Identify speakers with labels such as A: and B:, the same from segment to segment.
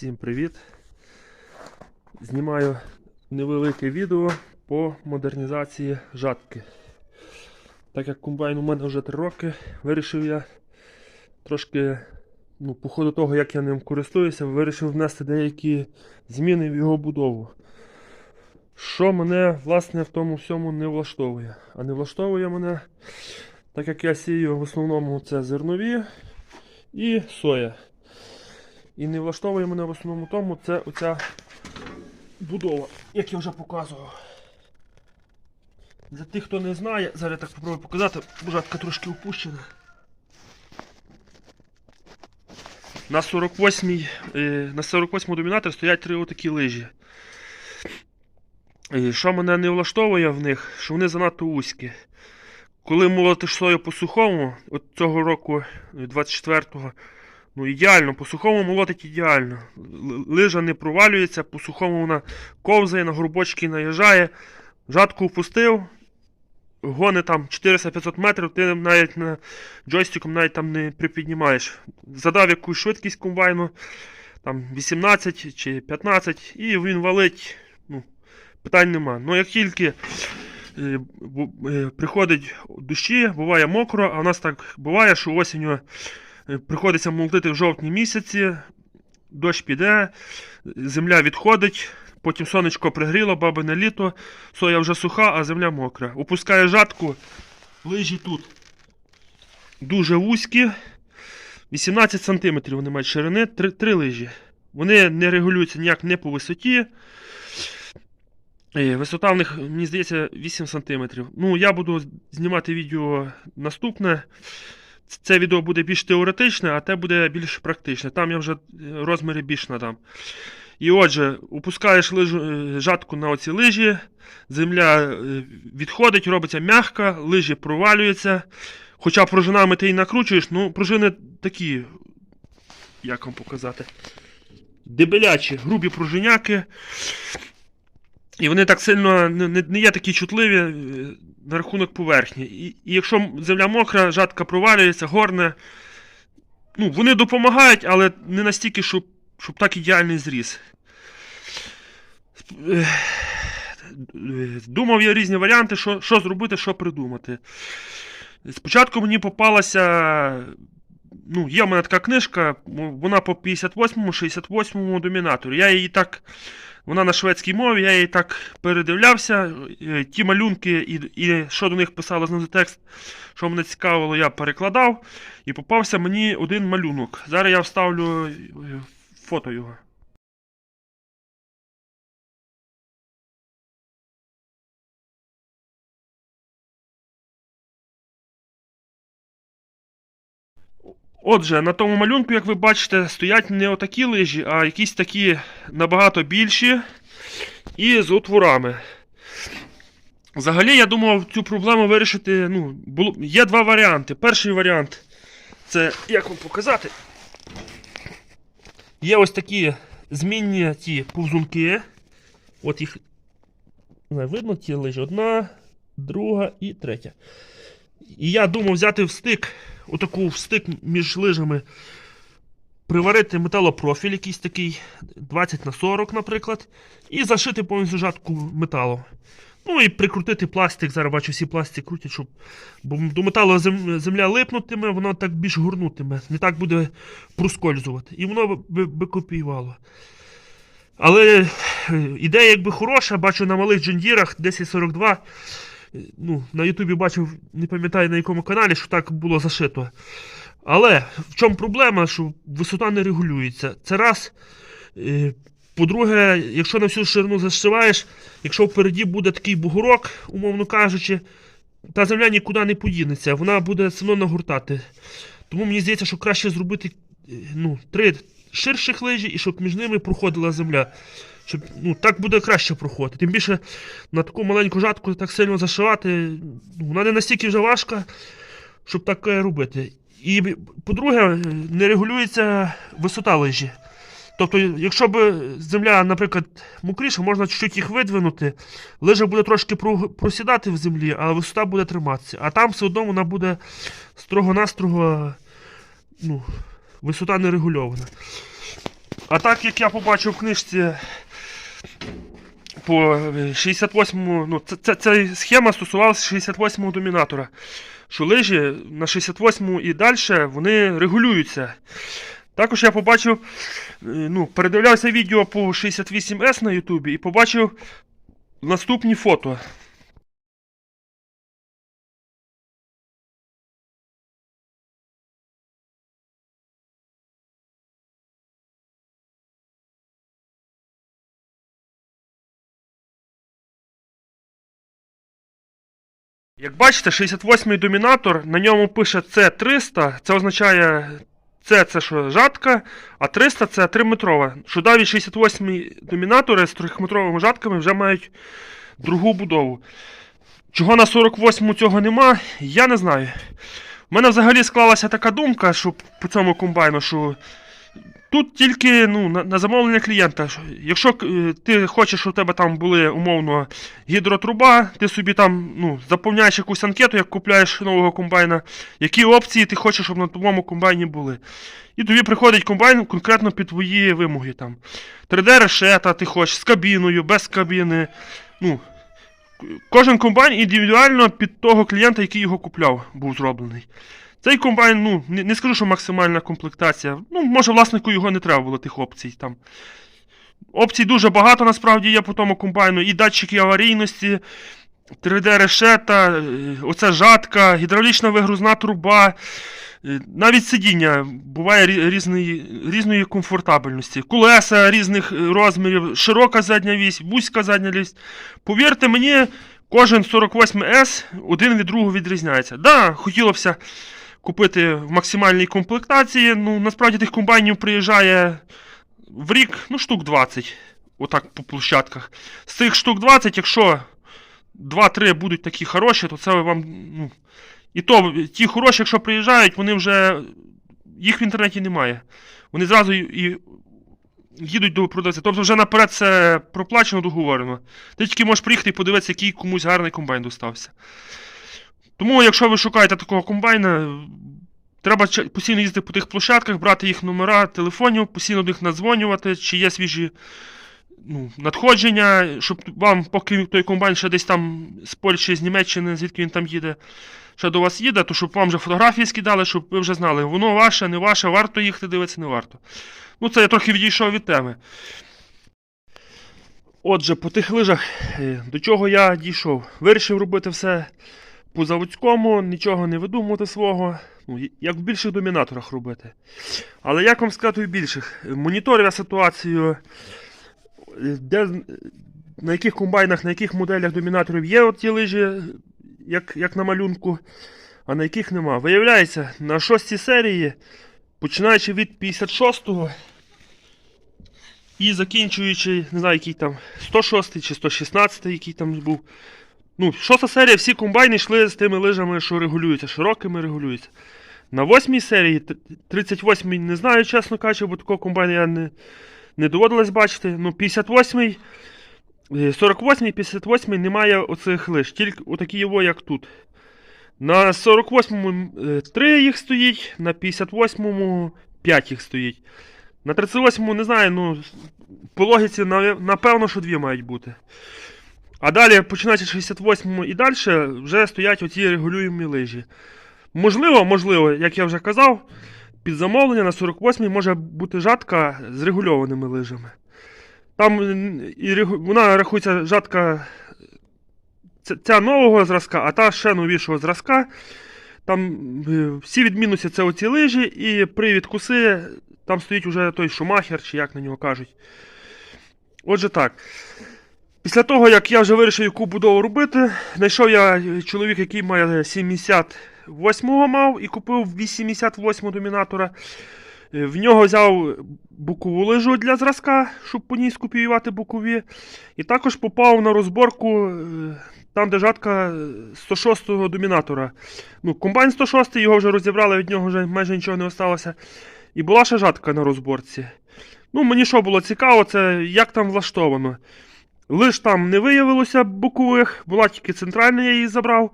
A: Всім привіт! Знімаю невелике відео по модернізації жатки. Так як комбайн у мене вже 3 роки, вирішив я трошки, ну, по ходу того, як я ним користуюся, вирішив внести деякі зміни в його будову. Що мене власне в тому всьому не влаштовує. А не влаштовує мене, так як я сію в основному це зернові і соя. І не влаштовує мене в основному тому це оця будова, як я вже показував. Для тих, хто не знає, зараз я так спробую показати, бужатка трошки опущена. На 48-й е, на 48 домінатор стоять три отакі лижі. І що мене не влаштовує в них, що вони занадто вузькі. Коли молотиш сою по сухому, от цього року, е, 24-го, Ну, ідеально, по сухому молотить ідеально. Лижа не провалюється, по сухому вона ковзає, на горбочки наїжджає. Жатку впустив, гони там 400-500 метрів, ти навіть на джойстиком навіть там не припіднімаєш. Задав якусь швидкість комбайну, там 18 чи 15, і він валить. Ну, питань нема. Ну як тільки е, е, приходить дощі, буває мокро, а у нас так буває, що осінню Приходиться молотити в жовтні місяці, дощ піде, земля відходить, потім сонечко пригріло, бабине літо, соя вже суха, а земля мокра. Опускає жатку, лижі тут дуже вузькі, 18 см вони мають ширини, 3, 3 лижі. Вони не регулюються ніяк не по висоті. Е, Висота в них, мені здається, 8 см. Ну, я буду знімати відео наступне. Це відео буде більш теоретичне, а те буде більш практичне. Там я вже е, розміри більш надам. І отже, опускаєш лижу, е, жатку на оці лижі, земля е, відходить, робиться м'яка, лижі провалюються. Хоча пружинами ти і накручуєш, ну пружини такі, як вам показати, дебелячі, грубі пружиняки. І вони так сильно не, не, є такі чутливі е, на рахунок поверхні. І, і якщо земля мокра, жатка провалюється, горне. Ну, вони допомагають, але не настільки, щоб, щоб так ідеальний зріз. Ех, е, Думав я різні варіанти, що, що зробити, що придумати. Спочатку мені попалася. Ну, є в мене така книжка, вона по 58-му, 68-му домінатору. Я її так. Вона на шведській мові, я її так передивлявся. е, Ті малюнки і, і що до них писало знизу текст, що мене цікавило, я перекладав. І попався мені один малюнок. Зараз я вставлю е, фото його. Отже, на тому малюнку, як ви бачите, стоять не отакі лижі, а якісь такі набагато більші і з отворами. Взагалі, я думав цю проблему вирішити. Ну, було, є два варіанти. Перший варіант це як вам показати. Є ось такі змінні ті повзунки. От їх не видно ті лижі. Одна, друга і третя. І я думав взяти в стик, отаку в стик між лижами, приварити металопрофіль якийсь такий 20 на 40, наприклад, і зашити повністю жатку металом. Ну і прикрутити пластик. Зараз бачу, всі пластик крутять, щоб. Бо до металу земля липнутиме, воно так більш горнутиме, не так буде проскользувати. І воно би копіювало. Але е, ідея якби хороша, бачу на малих джендірах 1042. Е, Ну, на Ютубі бачив, не пам'ятаю на якому каналі, що так було зашито. Але в чому проблема, що висота не регулюється. Це раз. Е, По-друге, якщо на всю ширину зашиваєш, якщо впереді буде такий бугорок, умовно кажучи, та земля нікуди не подінеться, вона буде все одно нагортати. Тому мені здається, що краще зробити е, ну, три ширших лижі і щоб між ними проходила земля. Щоб, ну, так буде краще проходити. Тим більше на таку маленьку жатку так сильно зашивати, ну, вона не настільки вже важка, щоб таке робити. І, по-друге, не регулюється висота лижі. Тобто, якщо б земля, наприклад, мокріша, можна чуть-чуть їх видвинути, лижа буде трошки просідати в землі, а висота буде триматися. А там все одно вона буде строго-настрого, ну, висота не регульована. А так як я побачив в книжці по 68-му, ну, це, це, ця схема стосувалася 68-го домінатора. Що лижі на 68-му і далі вони регулюються. Також я побачив, е, ну, передивлявся відео по 68С на Ютубі і побачив наступні фото. Як бачите, 68-й домінатор, на ньому пише C300, це означає C це що жатка, а 300 це 3-метрова. Що навіть 68-й домінатори з 3-метровими жатками вже мають другу будову. Чого на 48-му цього нема, я не знаю. У мене взагалі склалася така думка, що по цьому комбайну, що тут тільки ну, на, на замовлення клієнта. Якщо е, ти хочеш, щоб у тебе там були умовно гідротруба, ти собі там ну, заповняєш якусь анкету, як купляєш нового комбайна, які опції ти хочеш, щоб на твоєму комбайні були. І тобі приходить комбайн конкретно під твої вимоги. там. 3D решета ти хочеш з кабіною, без кабіни. Ну, Кожен комбайн індивідуально під того клієнта, який його купляв, був зроблений. Цей комбайн, ну, не, не скажу, що максимальна комплектація. Ну, може, власнику його не треба було тих опцій. там. Опцій дуже багато насправді є по тому комбайну. І датчики аварійності, 3D решета, е, оця жатка, гідравлічна вигрузна труба. е, Навіть сидіння буває різної, різної комфортабельності. Колеса різних е, розмірів, широка задня вісь, вузька задня вісь. Повірте мені, кожен 48S один від другого відрізняється. Да, хотілося купити в максимальній комплектації. Ну, насправді тих комбайнів приїжджає в рік, ну, штук 20. Отак по площадках. З цих штук 20, якщо 2-3 будуть такі хороші, то це вам. Ну, і то ті хороші, якщо приїжджають, вони вже. Їх в інтернеті немає. Вони зразу і, їдуть до продавця. Тобто вже наперед це проплачено, договорено. Ти тільки можеш приїхати і подивитися, який комусь гарний комбайн достався. Тому, якщо ви шукаєте такого комбайна, треба постійно їздити по тих площадках, брати їх номера телефонів, постійно до них надзвонювати, чи є свіжі ну, надходження, щоб вам, поки той комбайн ще десь там з Польщі, з Німеччини, звідки він там їде, ще до вас їде, то щоб вам вже фотографії скидали, щоб ви вже знали, воно ваше, не ваше, варто їхати дивитися, не варто. Ну, це я трохи відійшов від теми. Отже, по тих лижах, е, до чого я дійшов? Вирішив робити все по заводському, нічого не видумувати свого, ну, як в більших домінаторах робити. Але як вам сказати в більших? Моніторив я ситуацію, де, на яких комбайнах, на яких моделях домінаторів є от ті лижі, як, як на малюнку, а на яких нема. Виявляється, на шостій серії, починаючи від 56-го і закінчуючи, не знаю, який там 106 чи 116, який там був. Ну, шоста серія, всі комбайни йшли з тими лижами, що регулюються, широкими регулюються. На восьмій серії, 38-й, не знаю, чесно кажучи, бо такого комбайна я не, не доводилось бачити. Ну, 58-й, е, 48-й, 58-й немає оцих лиж, тільки отакі його, як тут. На 48-му 3 їх стоїть, на 58-му 5 їх стоїть. На 38-му не знаю, ну, по логіці, напевно, що дві мають бути. А далі, починаючи з 68-му і далі, вже стоять оці регулюємі лижі. Можливо, можливо, як я вже казав, під замовлення на 48-й може бути жатка з регульованими лижами. Там і вона рахується жатка ця- нового зразка, а та ще новішого зразка. Там е, всі відмінності це оці лижі, і при відкуси там стоїть уже той шумахер, чи як на нього кажуть. Отже так. Після того, як я вже вирішив, яку будову робити, знайшов я чоловік, який має 78-го мав і купив 88 домінатора. Е, В нього взяв бокову лижу для зразка, щоб по ній скопіювати бокові. І також попав на розборку е, там, де жатка 106-го домінатора. Ну, комбайн 106 його вже розібрали, від нього вже майже нічого не осталося. І була ще жатка на розборці. Ну, мені що було цікаво, це як там влаштовано. Лиш там не виявилося бокових, була тільки центральна, я її забрав.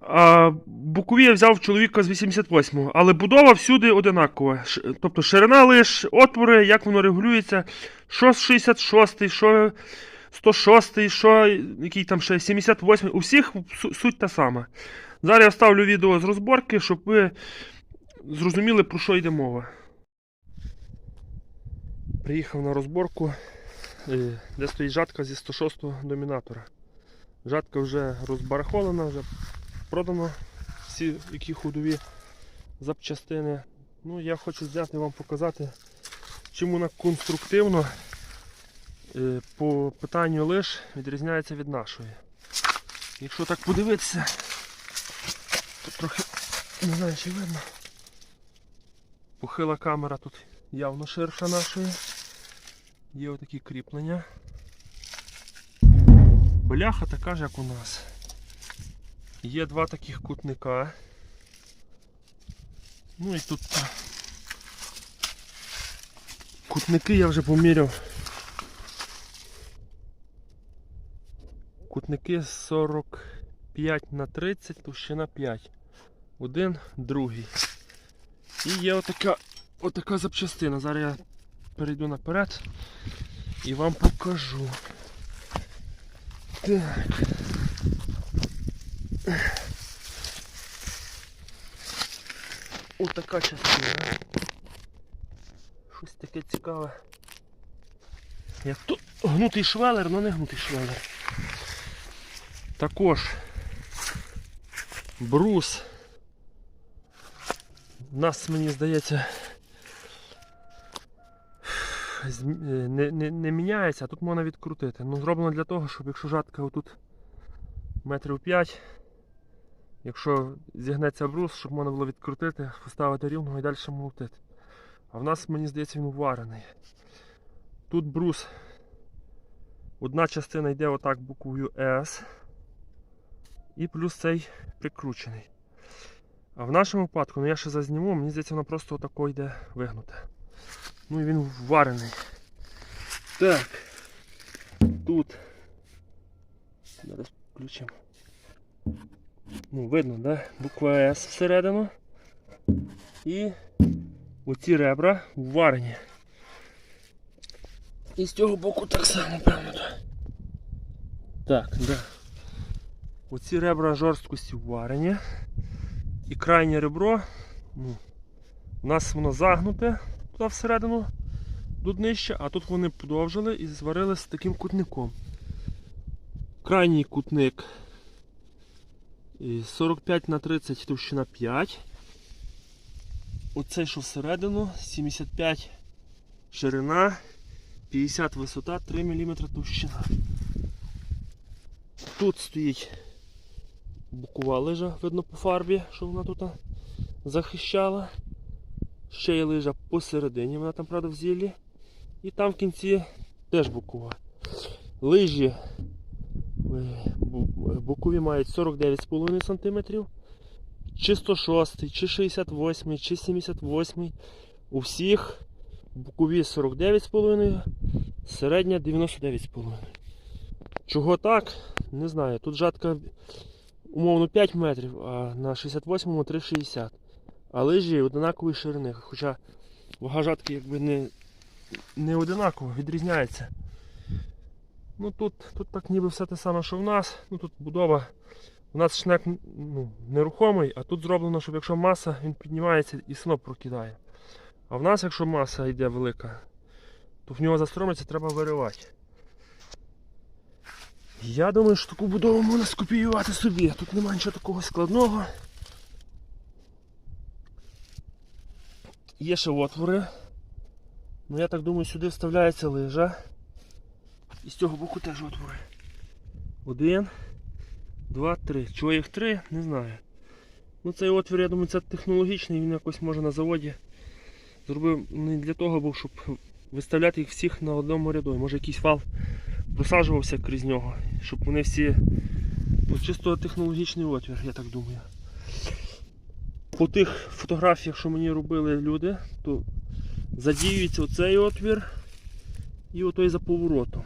A: А бокові я взяв чоловіка з 88-го, але будова всюди одинакова. Тобто ширина лиш, отвори, як воно регулюється, що 66-й, що 106-й, що який там ще 78-й. У всіх суть та сама. Зараз я вставлю відео з розборки, щоб ви зрозуміли, про що йде мова. Приїхав на розборку, де стоїть жатка зі 106-го домінатора. Жатка вже розбарахолена, вже продано всі які ходові запчастини. Ну, я хочу зняти вам показати, чим вона конструктивно е, по питанню лиш відрізняється від нашої. Якщо так подивитися, то трохи не знаю, чи видно. Похила камера тут явно ширша нашої. Є отакі кріплення. Бляха така ж, як у нас. Є два таких кутника. Ну і тут кутники я вже поміряв. Кутники 45 на 30, товщина 5. Один, другий. І є отака, отака запчастина. Зараз я перейду наперед і вам покажу. Так. Отака частина. Щось таке цікаве. Як тут гнутий швелер, але не гнутий швелер. Також брус. У нас, мені здається, не, не, не міняється, а тут можна відкрутити. Ну, зроблено для того, щоб якщо жатка отут метрів 5, якщо зігнеться брус, щоб можна було відкрутити, поставити рівно і далі молотити. А в нас, мені здається, він варений. Тут брус. Одна частина йде отак буквою S. І плюс цей прикручений. А в нашому випадку, ну я ще зазніму, мені здається, воно просто отако йде вигнуте. Ну і він варений. Так. Тут. Зараз включимо. Ну, видно, да? Буква С всередину. І оці ребра варені. І з цього боку так само, певно. Так, да. Оці ребра жорсткості варені. І крайнє ребро, ну, у нас воно загнуте туди всередину до днища, а тут вони подовжили і зварили з таким кутником. Крайній кутник 45 на 30 товщина 5. Оцей, що всередину, 75 ширина, 50 висота, 3 мм товщина. Тут стоїть бокова лижа, видно по фарбі, що вона тут захищала. Ще є лижа посередині, вона там, правда, в зіллі. І там в кінці теж бокова. Лижі е, бу- бокові мають 49,5 см. Чи 106, чи 68, чи 78. У всіх бокові 49,5, середня 99,5. Чого так? Не знаю. Тут жатка умовно 5 метрів, а на 68-му 3,60. А лижі однакової ширини. Хоча вага жатки якби не, не одинакова, відрізняється. Ну тут, тут так ніби все те саме, що в нас. Ну тут будова. У нас шнек ну, нерухомий, а тут зроблено, щоб якщо маса, він піднімається і сноп прокидає. А в нас, якщо маса йде велика, то в нього застромиться треба виривати. Я думаю, що таку будову можна скопіювати собі. Тут немає нічого такого складного. Є ще отвори. Ну я так думаю, сюди вставляється лижа. І з цього боку теж отвори. Один, два, три. Чого їх три, не знаю. Ну цей отвір, я думаю, це технологічний, він якось може на заводі зробив не для того, був, щоб виставляти їх всіх на одному ряду. Може якийсь вал просаджувався крізь нього, щоб вони всі. Ну, чисто технологічний отвір, я так думаю. По тих фотографіях, що мені робили люди, то задіюється оцей отвір і отой за поворотом.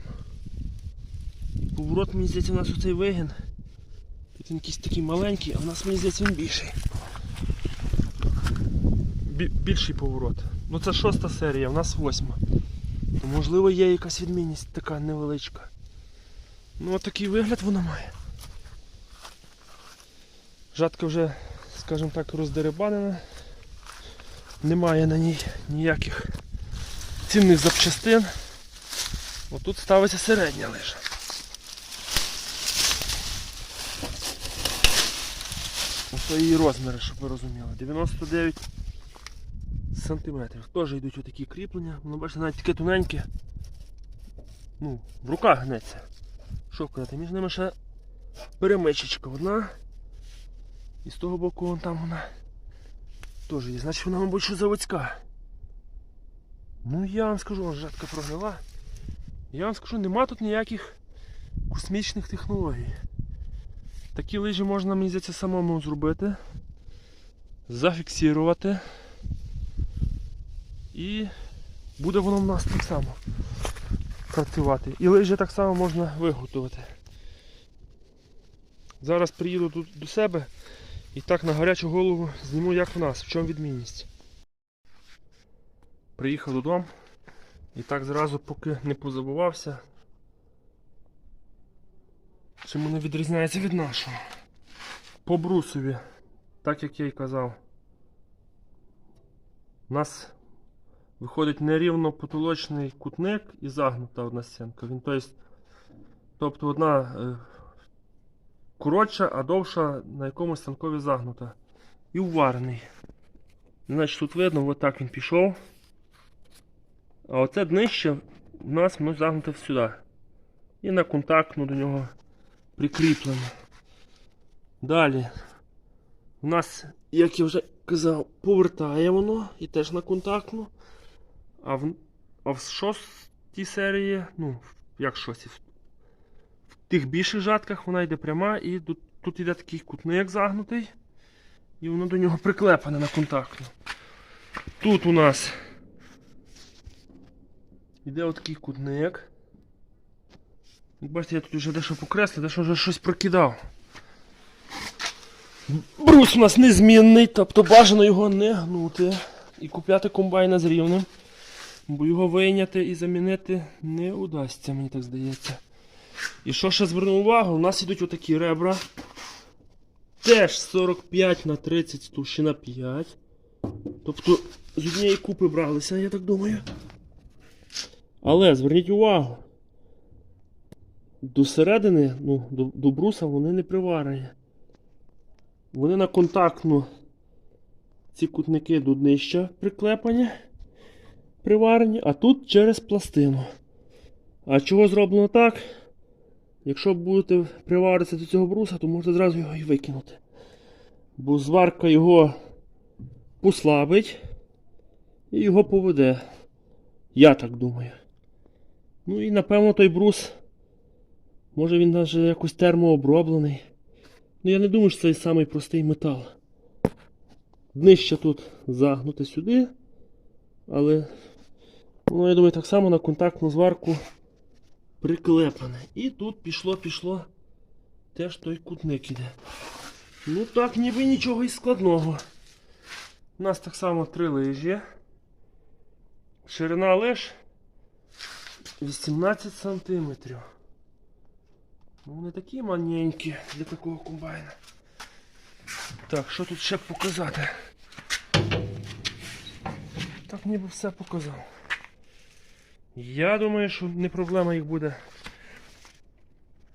A: Поворот, мені здається, у нас оцей вигін Тут він якийсь такий маленький, а в нас мені здається він більший. Більший поворот. Ну це шоста серія, в нас восьма. То можливо є якась відмінність така невеличка. Ну от такий вигляд вона має. Жатка вже, скажімо так, роздеребанена. Немає на ній ніяких цінних запчастин. Отут ставиться середня лише. Ось її розміри, щоб ви розуміли. 99 сантиметрів. Теж йдуть отакі кріплення. Ну, бачите, навіть таке тоненьке. Ну, в руках гнеться. Що казати, між ними ще перемичечка одна. І з того боку вон там вона теж є. Значить вона, мабуть, що заводська. Ну я вам скажу, вона жатка прогнила. Я вам скажу, нема тут ніяких космічних технологій. Такі лижі можна, мені здається, самому зробити, зафіксувати. І буде воно в нас так само працювати. І лижі так само можна виготовити. Зараз приїду тут до себе і так на гарячу голову зніму, як в нас, в чому відмінність. Приїхав додому і так зразу, поки не позабувався, чим воно відрізняється від нашого. По брусові, так як я й казав, у нас виходить нерівно потолочний кутник і загнута одна стінка. Він, то тобто одна е, коротша, а довша на якомусь станкові загнута. І уварений. Значить, тут видно, отак він пішов. А оце днище у нас ми загнуте сюди. І на контактну до нього прикріплено. Далі. У нас, як я вже казав, повертає воно і теж на контактну. А в, а в шостій серії, ну, як шостій, тих більших жатках вона йде пряма і тут, тут йде такий кутник загнутий. І воно до нього приклепане на контактну. Тут у нас Іде отакий кутник. Як бачите, я тут вже дещо покреслив, дещо вже щось прокидав. Брус у нас незмінний, тобто бажано його не гнути і купляти комбайна з рівнем. Бо його вийняти і замінити не удасться, мені так здається. І що ще звернув увагу, у нас йдуть отакі ребра. Теж 45 на 30 товщина 5. Тобто з однієї купи бралися, я так думаю. Але зверніть увагу. До середини, ну, до, до бруса вони не приварені. Вони на контактну ці кутники до днища приклепані, приварені, а тут через пластину. А чого зроблено так? Якщо будете приваритися до цього бруса, то можете зразу його і викинути. Бо зварка його послабить і його поведе. Я так думаю. Ну і напевно той брус. Може він навіть якось термооброблений. Ну я не думаю, що це самий простий метал. Днище тут загнуте сюди. Але воно, я думаю, так само на контактну зварку приклепане. І тут пішло-пішло теж той кутник іде. Ну так, ніби нічого і складного. У нас так само три лижі. Ширина лиж 18 сантиметрів. Ну, вони такі маленькі для такого комбайна. Так, що тут ще показати? Так ніби все показав. Я думаю, що не проблема їх буде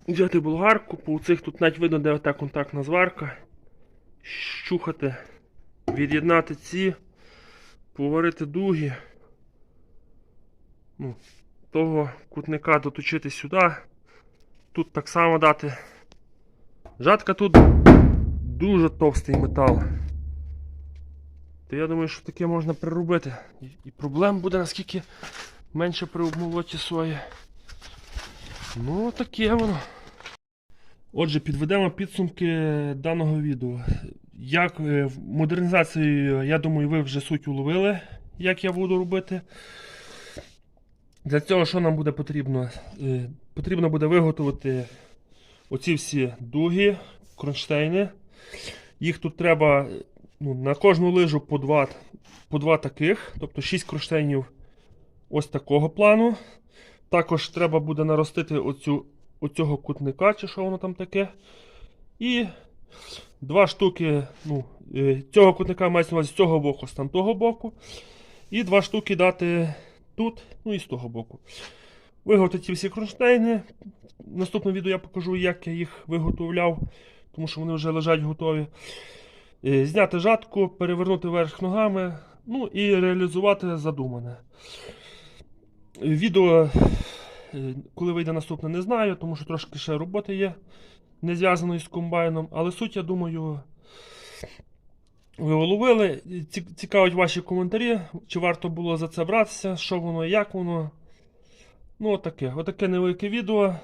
A: взяти болгарку, по цих тут навіть видно, де ота контактна зварка. Щухати, від'єднати ці, поварити дуги. Ну, того кутника доточити сюди. Тут так само дати. Жатка тут дуже товстий метал. То я думаю, що таке можна приробити. І, проблем буде наскільки менше при обмолоті сої. Ну, таке воно. Отже, підведемо підсумки даного відео. Як е, модернізацію, я думаю, ви вже суть уловили, як я буду робити. Для цього що нам буде потрібно? Е, Потрібно буде виготовити оці всі дуги кронштейни. Їх тут треба ну, на кожну лижу по два, по два таких, тобто 6 кронштейнів ось такого плану. Також треба буде наростити оцю, оцього кутника, чи що воно там таке. І два штуки ну, е, цього кутника мається з цього боку, з того боку. І два штуки дати тут, ну і з того боку. Виготовити всі кронштейни. В наступному відео я покажу, як я їх виготовляв, тому що вони вже лежать готові. Е, Зняти жатку, перевернути вверх ногами, ну і реалізувати задумане. Відео, е, коли вийде наступне, не знаю, тому що трошки ще роботи є, не зв'язаної з комбайном, але суть, я думаю, ви уловили. Цікавить ваші коментарі, чи варто було за це братися, що воно, як воно. Ну, отаке. Отаке невелике відео.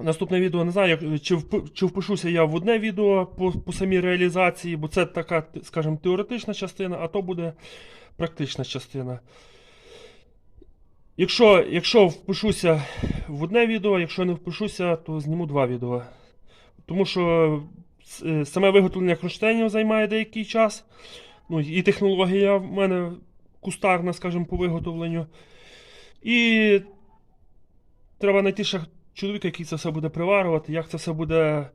A: Наступне відео не знаю, чи, чи впишуся я в одне відео по, по самій реалізації, бо це така, скажімо, теоретична частина, а то буде практична частина. Якщо, якщо впишуся в одне відео, якщо не впишуся, то зніму два відео. Тому що е, саме виготовлення кронштейнів займає деякий час. Ну, і технологія в мене кустарна, скажімо, по виготовленню. І треба знайти ще чоловіка, який це все буде приварювати, як це все буде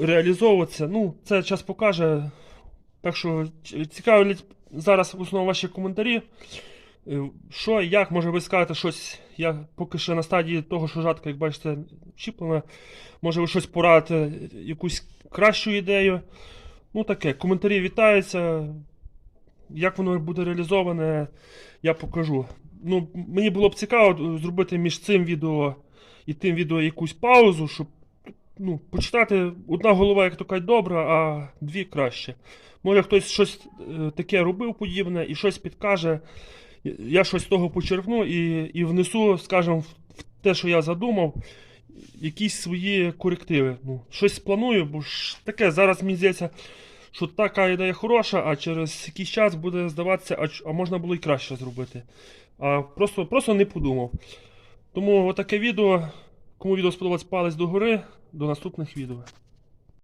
A: реалізовуватися. Ну, це час покаже. Так що цікавлять зараз в основному ваші коментарі. Е, Що, як, може ви скажете щось, я поки ще на стадії того, що жатка, як бачите, чіплена. Може ви щось порадите, якусь кращу ідею. Ну таке, коментарі вітаються. Як воно буде реалізоване, я покажу. Ну, мені було б цікаво зробити між цим відео і тим відео якусь паузу, щоб ну, почитати одна голова, як то кажуть, добра, а дві краще. Може хтось щось е, таке робив подібне і щось підкаже. Я щось з того почерпну і, і внесу, скажімо, в те, що я задумав, якісь свої корективи. Ну, щось спланую, бо ж таке зараз мені здається, що така ідея хороша, а через якийсь час буде здаватися, а, а можна було і краще зробити. А просто, просто не подумав. Тому отаке відео. Кому відео сподобалось, палець догори. До наступних відео.